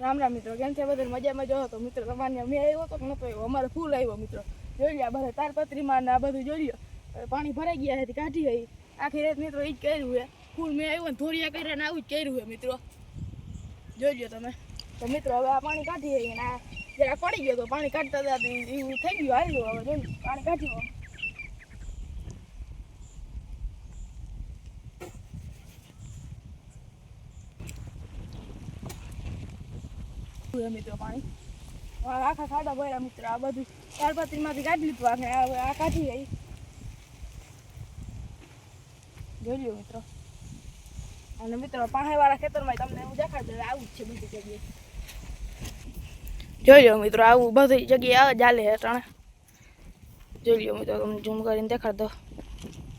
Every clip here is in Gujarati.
રામ રામ મિત્રો, કેમ છે? બધા મજામાં જો તો મિત્રો, તમારે મેં આવ્યો તો નતો આવ્યો? અમારે ફૂલ આવ્યો મિત્રો. જોઈ લ્યા બધા તારપત્રીમાં ને આ બધું જોઈ લ્યો. પાણી ભરાઈ ગયા હતી કાઢી ગઈ આખી રાત મિત્રો એ જ કર્યું છે. ફૂલ મેં આવ્યો ને ધોરિયા કર્યા ને આવું જ કર્યું છે મિત્રો. જોઈ લો તમે. તો મિત્રો, હવે આ પાણી કાઢી ગઈ ને આ જરા પડી ગયો તો પાણી કાઢતા હતા એવું થઈ ગયું, આવ્યું હવે, જોઈ પાણી કાઢી છે મિત્રો પાણી. આખા ખાડા ભર્યા મિત્રો, આ બધું તારપત્રીમાંથી કાઢી લીધું આખે. આ કાઢી ગઈ જોઈ લ્યો મિત્રો. અને મિત્રો, પાણીવાળા ખેતરમાં તમને હું દેખાડ આવું જ છે બધી જગ્યાએ. જોઈ લો મિત્રો, આવું બધી જગ્યાએ ચાલે છે ત્રણે જોઈ લો મિત્રો, તમને ઝૂમ કરીને દેખાડ દો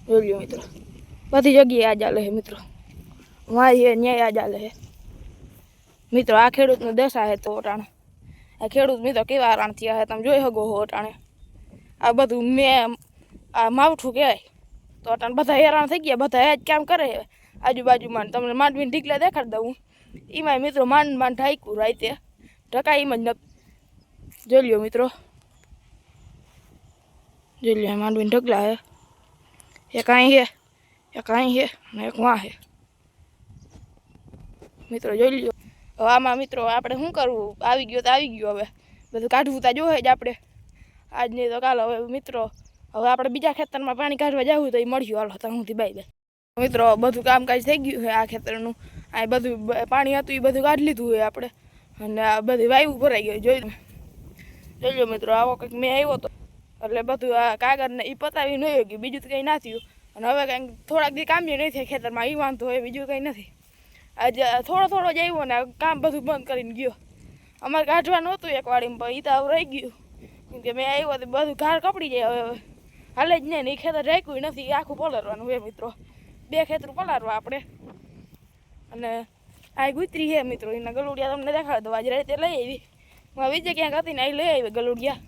જોઈ લો મિત્રો. બધી જગ્યાએ આ ચાલે છે મિત્રો. મારી ન્યાય આ ચાલે છે. મિત્રો, આ ખેડૂતનો દશા હે તો અટાણે. આ ખેડૂત મિત્રો કેવા હેરાન થયા હે, તમે જોઈ શકો હો અટાણે. આ બધું મેં આ માવઠું કહેવાય. તો અટાણે બધા હેરાન થઈ ગયા, બધા એ જ કામ કરે આજુબાજુમાં તમને માંડવીને ઢીકલા દેખાડી દઉં. એમાંય મિત્રો માંડ માંડ ઢાંક્યું રાતે. ઢકાય એમ જ ન જોઈ લ્યો મિત્રો. જોઈ લ્યો માંડવીને ઢગલા હે. એક અહીં છે એક અહીં છે અને એક વાં છે મિત્રો, જોઈ લ્યો. હવે આમાં મિત્રો આપણે શું કરવું? આવી ગયો તો આવી ગયો હવે. બધું કાઢવું તો જોવે જ આપણે. આજ નહીં તો કાલ હવે મિત્રો, હવે આપણે બીજા ખેતરમાં પાણી કાઢવા જવું તો એ મળ્યું. હાલો તો હુંથી બાઈ બાઈ મિત્રો, બધું કામકાજ થઈ ગયું છે આ ખેતરનું. આ બધું પાણી હતું, એ બધું કાઢી લીધું હોય આપણે. અને આ બધી વાયુ ભરાઈ ગયું જોઈ. જોઈ લો મિત્રો, આવો કંઈક મેં આવ્યો તો. એટલે બધું આ કાગળને એ પતાવી નહીં ગયું બીજું તો કંઈ ના થયું. અને હવે કંઈક થોડાક દી કામ નહીં થાય ખેતરમાં એ વાંધો હોય, બીજું કંઈ નથી. આજે થોડો થોડો જ આવ્યો ને કામ બધું બંધ કરીને ગયો. અમારે કાઢવાનું હતું એક વાડીમાં, પણ એ તો રહી ગયું. કેમ કે મેં આવ્યો તો બધું ઘાર કપડી જાય હવે હાલે જ નહીં એ ખેતર રાખ્યું નથી આખું પલારવાનું એ મિત્રો. બે ખેતર પલારવા આપણે. અને આ ગુતરી છે મિત્રો, એના ગલુડિયા તમને દેખાડ દો આજે રાતે લઈ આવી. હું આવી જગ્યા ક્યાંક હતી ને અહીં લઈ આવી ગલુડિયા.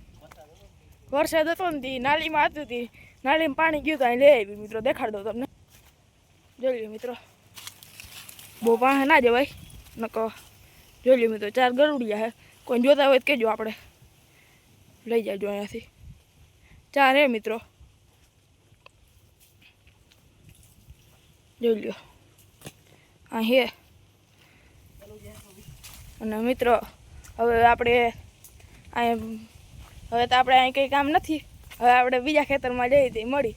વરસાદ હતો ને તી, નાલીમાં હતું તી, નાલીમાં પાણી ગયું તો અહીં લઈ આવી મિત્રો, દેખાડ દો તમને. જોઈ મિત્રો. બહુ પાસે ના જવાય? નકો જોઈ લ્યો મિત્રો ચાર ગરુડિયા હે. કોઈ જોતા હોય તો કહેજો આપણે. લઈ જાજો અહીંયાથી. ચાર હે મિત્રો. જોઈ લ્યો. આ હે. અને મિત્રો, હવે આપણે અહીં હવે તો આપણે અહીં કંઈ કામ નથી. હવે આપણે બીજા ખેતરમાં જઈએ તે મળી.